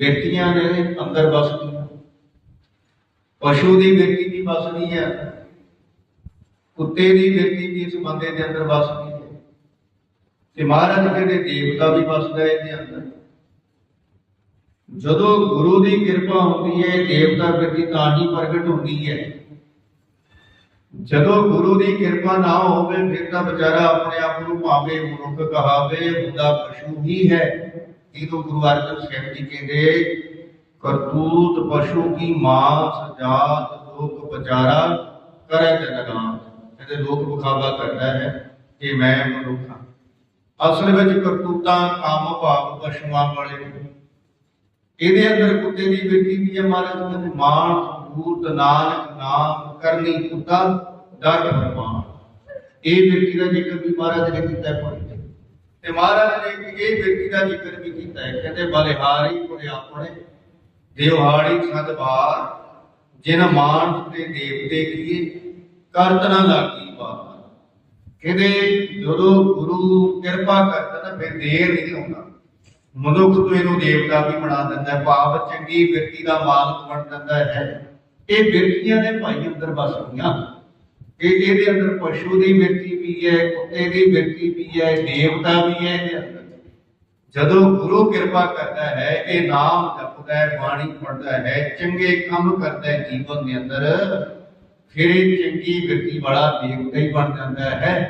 ਵਿਅਕਤੀਆਂ ਨੇ ਅੰਦਰ ਵਸਦੀਆਂ ਪਸ਼ੂ ਦੀ ਵਿਅਕਤੀ ਵੀ ਵਸਦੀ ਹੈ ਕੁੱਤੇ ਦੀ ਵਿਅਕਤੀ ਵੀ ਇਸ ਬੰਦੇ ਦੇ ਅੰਦਰ ਵਸਦੀ ਹੈ ਤੇ ਮਹਾਰਾਜ ਕਹਿੰਦੇ ਦੇਵਤਾ ਵੀ ਵਸਦਾ ਇਹਦੇ ਅੰਦਰ। ਜਦੋਂ ਗੁਰੂ ਦੀ ਕਿਰਪਾ ਹੁੰਦੀ ਹੈ ਦੇਵਤਾ ਵਿਅਕਤੀ ਤਾਂ ਹੀ ਪ੍ਰਗਟ ਹੁੰਦੀ ਹੈ। ਜਦੋਂ ਗੁਰੂ ਦੀ ਕਿਰਪਾ ਨਾ ਹੋਵੇ, ਫਿਰ ਤਾਂ ਵਿਚਾਰਾ ਆਪਣੇ ਆਪ ਨੂੰ ਭਾਵੇਂ ਮਨੁੱਖ ਕਹਾਵੇ ਹੁੰਦਾ ਪਸ਼ੂ ਹੀ ਹੈ। ਇਹਨੂੰ ਗੁਰੂ ਅਰਜਨ ਸਾਹਿਬ ਜੀ ਕਹਿੰਦੇ, ਕਰਤੂਤ ਪਸ਼ੂ ਕੀ ਮਾਸ ਜਾਤ ਲੋਕ ਵਿਚਾਰਾ ਕਰੇ ਜਨਗਾਨ ਕਹਿੰਦੇ ਲੋਕ ਵਿਖਾਵਾ ਕਰਦਾ ਹੈ ਕਿ ਮੈਂ ਮਨੁੱਖ ਅਸਲ ਵਿੱਚ ਕਰਤੂਤਾਂ ਕੰਮ ਭਾਵ ਪਸ਼ੂਆਂ ਵਾਲੇ ਇਹਦੇ ਅੰਦਰ ਕੁੱਤੇ ਦੀ ਬੇਟੀ ਵੀ ਹੈ ਮਹਾਰਾਜ, ਕਹਿੰਦੇ ਮਾਨ ਸਬੂਤ ਨਾਨਕ, ਨਾਮ, ਕਰਨੀ, ਕੁੱਤਾ, ਡਰ ਫਰਮਾਨ ਇਹ ਬੇਟੀ ਦਾ ਜ਼ਿਕਰ ਵੀ ਮਹਾਰਾਜ ਨੇ ਕੀਤਾ ਹੈ ਤੇ ਮਹਾਰਾਜ ਨੇ ਇਹ ਵਿਅਕਤੀ ਦਾ ਜ਼ਿਕਰ ਵੀ ਕੀਤਾ ਹੈ, ਕਹਿੰਦੇ, ਬਲਿਹਾਰੀ ਕੋਲੇ ਆਪਣੇ ਦੇਵਹਾੜੀ ਸਦਬਾਰ ਜਿਨ ਮਾਨਸ ਤੇ ਦੇਵਤੇ ਕੀਏ ਕਰਤ ਲਾਗੀ ਬਾਤ ਕਹਿੰਦੇ, ਜਦੋਂ ਗੁਰੂ ਕਿਰਪਾ ਕਰਦਾ ਨਾ ਫਿਰ ਦੇਰ ਨਹੀਂ ਹੁੰਦਾ। ਮਨੁੱਖ ਤੋਂ ਇਹਨੂੰ ਦੇਵਤਾ ਵੀ ਬਣਾ ਦਿੰਦਾ ਹੈ, ਭਾਵ ਚੰਗੀ ਵਿਰਤੀ ਦਾ ਮਾਲਕ ਬਣ ਦਿੰਦਾ ਹੈ। ਇਹ ਵਿਰਤੀਆਂ ਦੇ ਭਾਈ ਅੰਦਰ ਵਸਦੀਆਂ ਇਹ ਇਹਦੇ ਅੰਦਰ ਪਸ਼ੂ ਦੀ ਵਿਅਕਤੀ ਵੀ ਹੈ, ਕੁੱਤੇ ਦੀ ਵਿਅਕਤੀ ਵੀ ਹੈ, ਦੇਵਤਾ ਵੀ ਹੈ ਇਹਦੇ ਅੰਦਰ। ਜਦੋਂ ਗੁਰੂ ਕਿਰਪਾ ਕਰਦਾ ਹੈ, ਇਹ ਨਾਮ ਜਪਦਾ ਹੈ, ਬਾਣੀ ਪੜਦਾ ਹੈ, ਚੰਗੇ ਕੰਮ ਕਰਦਾ ਹੈ ਜੀਵਨ ਦੇ ਅੰਦਰ, ਫਿਰ ਇਹ ਚੰਗੀ ਵਿਅਕਤੀ ਵਾਲਾ ਦੇਵਤਾ ਹੀ ਬਣ ਜਾਂਦਾ ਹੈ।